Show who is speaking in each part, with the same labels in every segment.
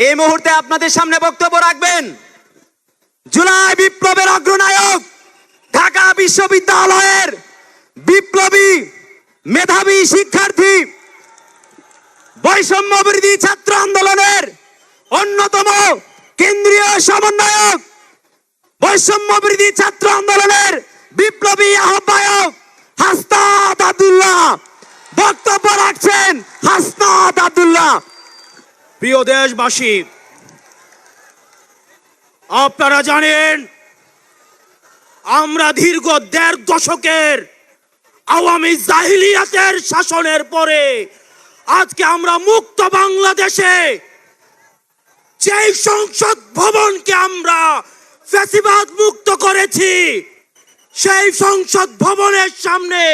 Speaker 1: এই মুহূর্তে আপনাদের সামনে বক্তব্য রাখবেন জুলাই বিপ্লবের অগ্রনায়ক ঢাকা বিশ্ববিদ্যালয়ের বিপ্লবী মেধাবী শিক্ষার্থী, বৈষম্য বিরোধী ছাত্র আন্দোলনের অন্যতম কেন্দ্রীয় সমন্বয়ক, বৈষম্য বিরোধী ছাত্র আন্দোলনের বিপ্লবী আহ্বায়ক
Speaker 2: প্রিয় দেশবাসী, আপনারা জানেন, আমরা দীর্ঘ দেড় দশকের আওয়ামী জাহিলিয়াতের শাসনের পরে আজকে আমরা মুক্ত বাংলাদেশে, যেই সংসদ ভবনকে আমরা ফ্যাসিবাদ মুক্ত করেছি, সেই সংসদ ভবনের সামনে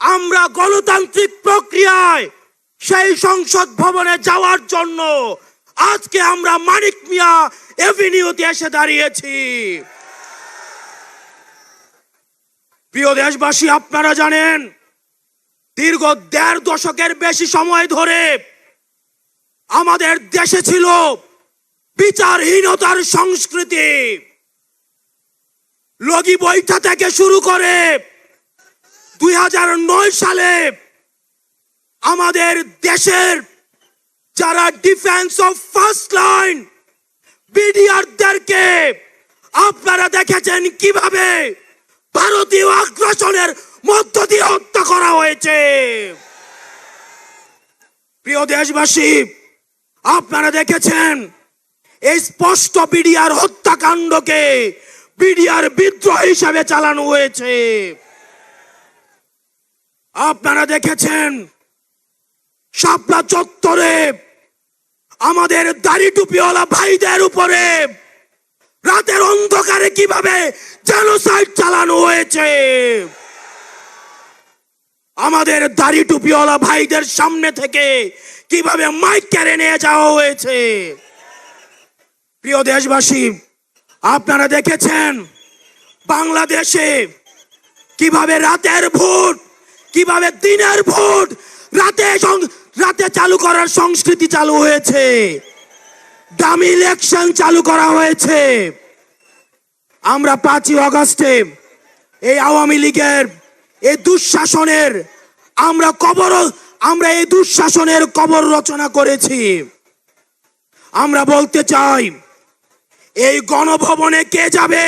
Speaker 2: আমরা গণতান্ত্রিক প্রক্রিয়ায় সেই সংসদ ভবনে যাওয়ার জন্য আজকে আমরা মানিক মিয়া এভিনিউতে এসে দাঁড়িয়েছি। প্রিয় দেশবাসী, আপনারা জানেন, দীর্ঘ দেড় দশকের বেশি সময় ধরে আমাদের দেশে ছিল বিচারহীনতার সংস্কৃতি। লগি বৈঠা থেকে শুরু করে দুই হাজার নয় সালে আমাদের দেশের যারা ডিফেন্স অফ ফার্স্ট লাইন বিডিআরদেরকে আপনারা দেখেছেন কীভাবে ভারতীয় আগ্রাসনের মধ্য দিয়ে হত্যা করা হয়েছে। প্রিয় দেশবাসী, আপনারা দেখেছেন এই স্পষ্ট বিডিআর হত্যাকাণ্ডকে বিডিআর বিদ্রোহ হিসাবে চালানো হয়েছে। আপনারা দেখেছেন শাপলা চত্বরে, আমাদের দাড়ি টুপিওয়ালা ভাইদের উপরে, রাতের অন্ধকারে কীভাবে জেনোসাইড চালানো হয়েছে? আমাদের দাড়ি টুপিওয়ালা ভাইদের সামনে থেকে কীভাবে মাইক কেড়ে নিয়ে যাওয়া হয়েছে? প্রিয় দেশবাসী, আপনারা দেখেছেন বাংলাদেশে কীভাবে রাতের ভোট, কীভাবে দিনের ভোট রাতে রাতে চালু করার সংস্কৃতি চালু হয়েছে। দামি ইলেকশন চালু করা হয়েছে। আমরা পাঁচই অগস্টে এই আওয়ামী লীগের এই দুঃশাসনের আমরা কবর আমরা এই দুঃশাসনের কবর রচনা করেছি। আমরা বলতে চাই, এই গণভবনে কে যাবে?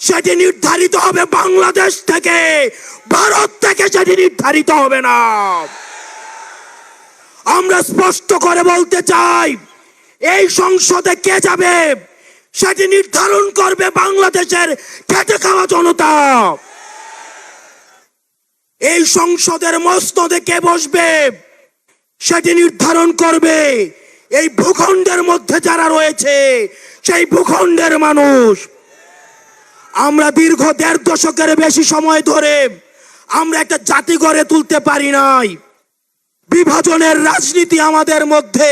Speaker 2: সেটি নির্ধারিত হবে বাংলাদেশ থেকে, ভারত থেকে সেটি নির্ধারিত হবে না। আমরা স্পষ্ট করে বলতে চাই, এই সংসদে কে যাবে সেটি নির্ধারণ করবে বাংলাদেশের খেটে খাওয়া জনতা। এই সংসদের মস্তদে কে বসবে সেটি নির্ধারণ করবে এই ভূখণ্ডের মধ্যে যারা রয়েছে, সেই ভূখণ্ডের মানুষ। আমরা দীর্ঘ দেড় দশকের বেশি সময় ধরে আমরা একটা জাতি গড়ে তুলতে পারি নাই। বিভাজনের রাজনীতি আমাদের মধ্যে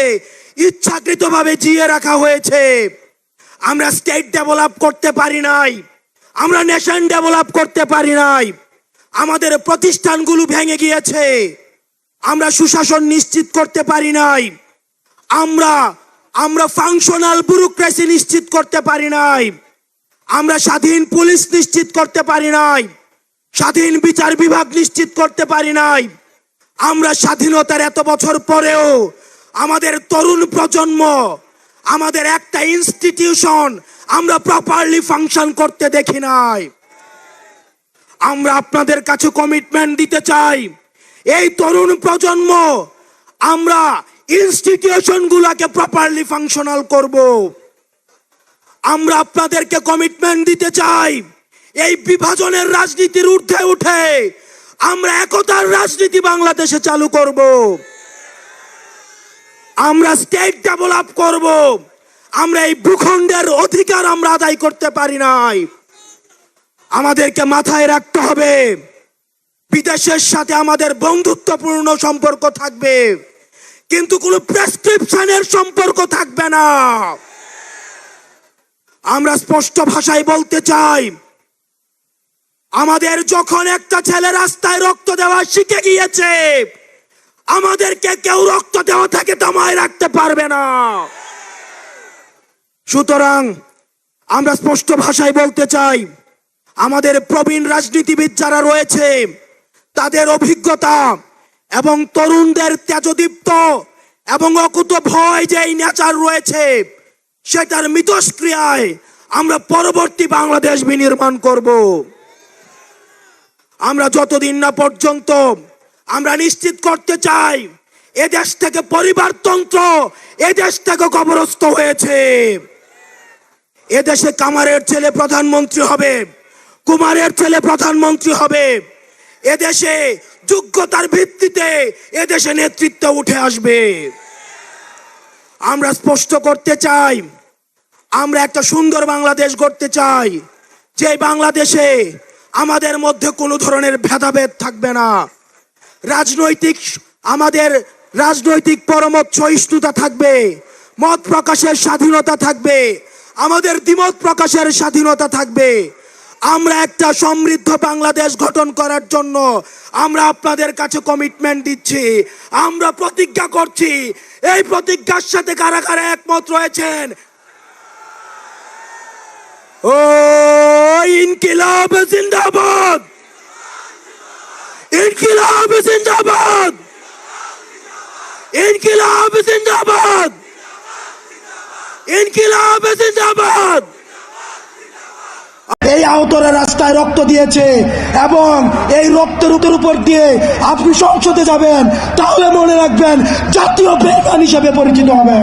Speaker 2: ইচ্ছাকৃতভাবে জিয়ে রাখা হয়েছে। আমরা স্টেট ডেভেলপ করতে পারি নাই, আমরা নেশন ডেভেলপ করতে পারি নাই, আমাদের প্রতিষ্ঠানগুলো ভেঙে গিয়েছে, আমরা সুশাসন নিশ্চিত করতে পারি নাই, আমরা আমরা ফাংশনাল ব্যুরোক্রেসি নিশ্চিত করতে পারি নাই, আমরা স্বাধীন পুলিশ নিশ্চিত করতে পারি নাই, স্বাধীন বিচার বিভাগ নিশ্চিত করতে পারি নাই। আমরা স্বাধীনতার এত বছর পরেও আমাদের তরুণ প্রজন্ম, আমাদের একটা ইনস্টিটিউশন আমরা প্রপারলি ফাংশন করতে দেখি নাই। আমরা আপনাদের কাছে কমিটমেন্ট দিতে চাই। এই তরুণ প্রজন্ম, আমরা ইনস্টিটিউশন গুলাকে প্রপারলি ফাংশনাল করব। আমরা আপনাদেরকে কমিটমেন্ট দিতে চাই। এই বিভাজনের রাজনীতির ঊর্ধ্বে উঠে আমরা একতার রাজনীতি বাংলাদেশে চালু করব। আমরা স্টেট ডেভেলপ করব। আমরা এই ভূখণ্ডের অধিকার আমরা আদায় করতে পারি নাই। আমাদেরকে মাথায় রাখতে হবে, বিদেশের সাথে আমাদের বন্ধুত্বপূর্ণ সম্পর্ক থাকবে, কিন্তু কোনো প্রেসক্রিপশনের সম্পর্ক থাকবে না। আমরা স্পষ্ট ভাষায় বলতে চাই আমাদের যখন একটা ছেলে রাস্তায় রক্ত দেওয়া শিখে গিয়েছে, আমাদেরকে কেউ রক্ত দেওয়া থেকে দমায় রাখতে পারবে না।
Speaker 3: সুতরাং আমরা স্পষ্ট ভাষায় বলতে চাই, আমাদের প্রবীণ রাজনীতিবিদ যারা রয়েছে, তাদের অভিজ্ঞতা এবং তরুণদের তেজদীপ্ত এবং অকুত ভয় যে নেচার রয়েছে, সেটার মিতস্ক্রিয়ায় আমরা পরবর্তী বাংলাদেশ বিনির্মাণ করব। আমরা যতদিন না পর্যন্ত আমরা নিশ্চিত করতে চাই এদেশ দেশ থেকে পরিবারতন্ত্র এ দেশ থেকে কবরস্থ হয়েছে। এদেশে কামারের ছেলে প্রধানমন্ত্রী হবে, কুমারের ছেলে প্রধানমন্ত্রী হবে। এদেশে যোগ্যতার ভিত্তিতে এদেশে নেতৃত্ব উঠে আসবে। আমরা স্পষ্ট করতে চাই, আমরা একটা সুন্দর বাংলাদেশ গড়তে চাই যে বাংলাদেশে আমাদের মধ্যে কোনো ধরনের ভেদাভেদ থাকবে না। রাজনৈতিক আমাদের রাজনৈতিক পরমত সহিষ্ণুতা থাকবে, মত প্রকাশের স্বাধীনতা থাকবে, আমাদের দ্বিমত প্রকাশের স্বাধীনতা থাকবে। আমরা একটা সমৃদ্ধ বাংলাদেশ গঠন করার জন্য আমরা আপনাদের কাছে কমিটমেন্ট দিচ্ছি, আমরা প্রতিজ্ঞা করছি। এই প্রতিজ্ঞার সাথে কারা কারা একমত রয়েছেন ও, ইনকিলাব জিন্দাবাদ। ইনকিলাব জিন্দাবাদ। ইনকিলাব জিন্দাবাদ। ইনকিলাব জিন্দাবাদ।
Speaker 2: এই আহতরা রাস্তায় রক্ত দিয়েছে এবং এই রক্তের উপর উপর দিয়ে আপনি সংসদে যাবেন, তাহলে মনে রাখবেন জাতীয় বেগান হিসেবে পরিচিত হবেন।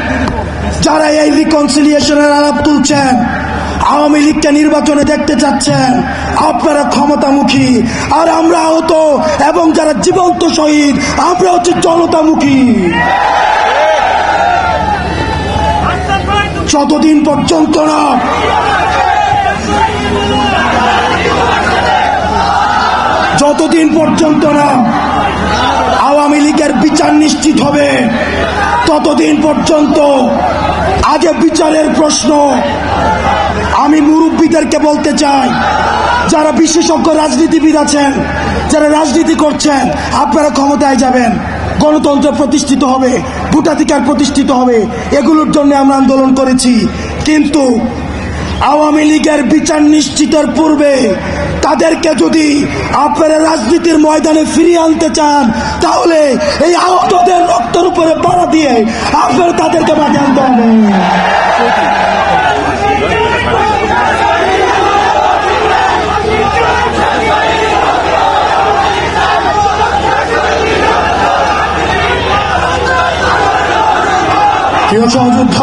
Speaker 2: যারা এই রিকনসিলিয়েশনের আলাপ তুলছেন, আওয়ামী লীগকে নির্বাচনে দেখতে চাচ্ছেন, আপনারা ক্ষমতামুখী। আর আমরা আহত এবং যারা জীবন্ত শহীদ, আমরা হচ্ছে জনতামুখী। যতদিন পর্যন্ত না যতদিন পর্যন্ত না আওয়ামী লীগের বিচার নিশ্চিত হবে, ততদিন পর্যন্ত আগে বিচারের প্রশ্ন। আমি মুরব্বীদেরকে বলতে চাই, যারা বিশেষজ্ঞ রাজনীতিবিদ আছেন, যারা রাজনীতি করছেন, আপনারা ক্ষমতায় যাবেন। গণতন্ত্র প্রতিষ্ঠিত হবে, ভোটাধিকার প্রতিষ্ঠিত হবে, এগুলোর জন্য আমরা আন্দোলন করেছি। কিন্তু আওয়ামী লীগের বিচার নিশ্চিতের পূর্বে তাদেরকে যদি আপনারা রাজনীতির ময়দানে ফিরিয়ে আনতে চান, তাহলে এই আহতদের রক্তের উপরে পাড়া দিয়ে আপনারা তাদেরকে বাজে আনতে হবে। প্রিয় সহযুদ্ধ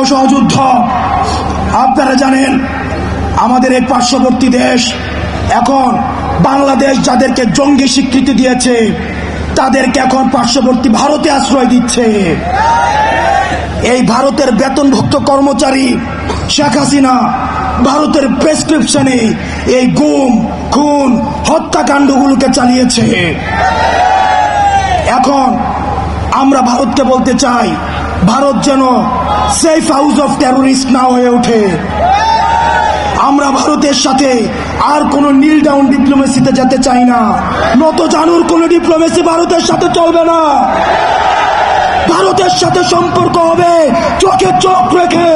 Speaker 2: প্রিয় সহযুদ্ধ। আপনারা জানেন, আমাদের এই পার্শ্ববর্তী দেশ এখন বাংলাদেশ যাদেরকে জঙ্গি স্বীকৃতি দিয়েছে, তাদেরকে এখন পার্শ্ববর্তী ভারতে আশ্রয় দিচ্ছে। এই ভারতের বেতনভুক্ত কর্মচারী শেখ হাসিনা ভারতের প্রেসক্রিপশনে এই গুম, খুন, হত্যাকাণ্ডগুলোকে চালিয়েছে। এখন আমরা ভারতকে বলতে চাই, ভারত যেন সেফ হাউস অফ টেরোরিস্ট না হয়ে ওঠে। আমরা ভারতের সাথে আর কোন নীল ডাউন ডিপ্লোমেসিতে যেতে চাই না। নত জানুর কোন ডিপ্লোমেসি ভারতের সাথে চলবে না। ভারতের সাথে সম্পর্ক হবে চোখে চোখ রেখে।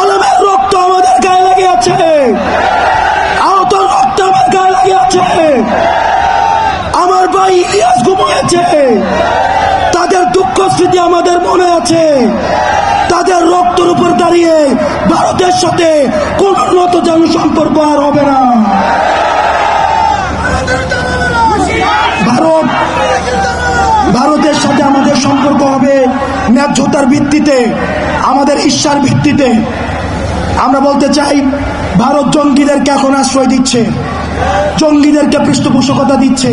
Speaker 2: আলমের রক্ত আমাদের গায়ে লেগে আছে। আহত রক্ত আমার গায়ে লেগে আছে। আমার ভাই ইলিয়াস ঘুমিয়েছে। স্মৃতি আমাদের মনে আছে, তাদের রক্তের উপর দাঁড়িয়ে ভারতের সাথে কোন উন্নত যেন সম্পর্ক আর হবে না। ভারত, ভারতের সাথে আমাদের সম্পর্ক হবে ন্যায্যতার ভিত্তিতে, আমাদের ঈর্ষার ভিত্তিতে। আমরা বলতে চাই, ভারত জঙ্গিদেরকে এখন আশ্রয় দিচ্ছে। জঙ্গিদেরকে পৃষ্ঠপোষকতা দিচ্ছে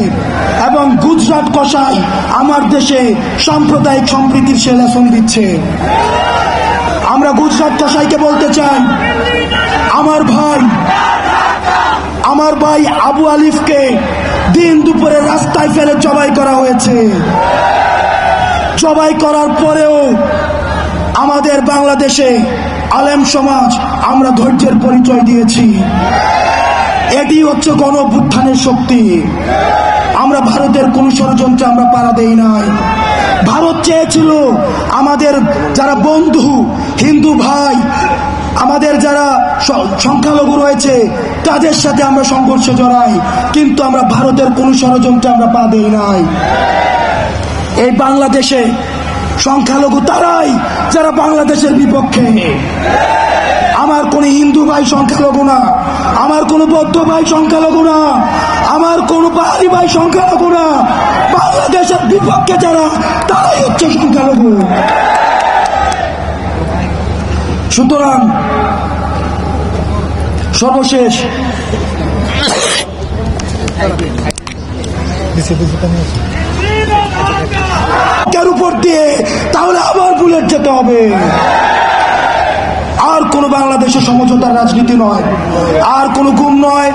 Speaker 2: এবং গুজরাট কষাই আমার দেশে সাম্প্রদায়িক সম্প্রীতির সে লেসন দিচ্ছে। আমরা গুজরাট কষাইকে বলতে চাই, আমার ভাই আমার ভাই আবু আলিফকে দিন দুপুরে রাস্তায় ফেলে জবাই করা হয়েছে। জবাই করার পরেও আমাদের বাংলাদেশে আলেম সমাজ আমরা ধৈর্যের পরিচয় দিয়েছি। এটি হচ্ছে গণ শক্তি। আমরা ভারতের কোন ষড়যন্ত্রে আমরা পাড়া দেই নাই। ভারত চেয়েছিল আমাদের যারা বন্ধু, হিন্দু ভাই, আমাদের যারা সংখ্যালঘু রয়েছে, তাদের সাথে আমরা সংঘর্ষ জড়াই। কিন্তু আমরা ভারতের কোন ষড়যন্ত্রে আমরা পা দেই নাই। এই বাংলাদেশে সংখ্যালঘু তারাই যারা বাংলাদেশের বিপক্ষে। কোন হিন্দু ভাই সংখ্যালঘু না। আমার কোন বৌদ্ধ ভাই সংখ্যালঘু না। আমার কোন বাঙালি ভাই সংখ্যালঘু না। বাংলাদেশের বিপক্ষে যারা, তারাই হচ্ছে সংখ্যালঘু। সুতরাং, সর্বশেষ কার উপর দিয়ে, তাহলে আবার বুলেট যেতে হবে। কোন বাংলাদেশের সমঝোতার রাজনীতি নয়। আর কোন গুম নয়,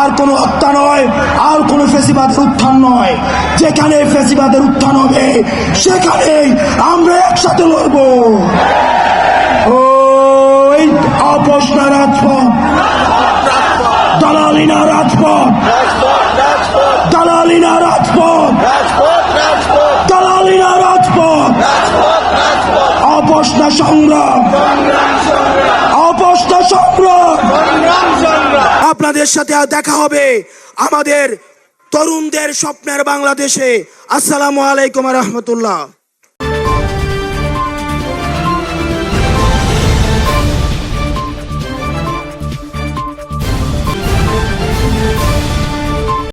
Speaker 2: আর কোন হত্যা নয়, আর কোন ফেসিবাদের উত্থান নয়। যেখানে ফেসিবাদের উত্থান হবে সেখানে আমরা একসাথে লড়ব। ওই অপসনা রাজপথ, দালালিনা রাজপথ দালালিনা রাজপথ দালালিনা রাজপথ অপসনা সংগ্রাম। অপসনা সংগ্রাম।
Speaker 4: আপনাদের সাথে আর দেখা হবে আমাদের তরুণদের স্বপ্নের বাংলাদেশে। আসসালামু আলাইকুম রহমতুল্লাহ।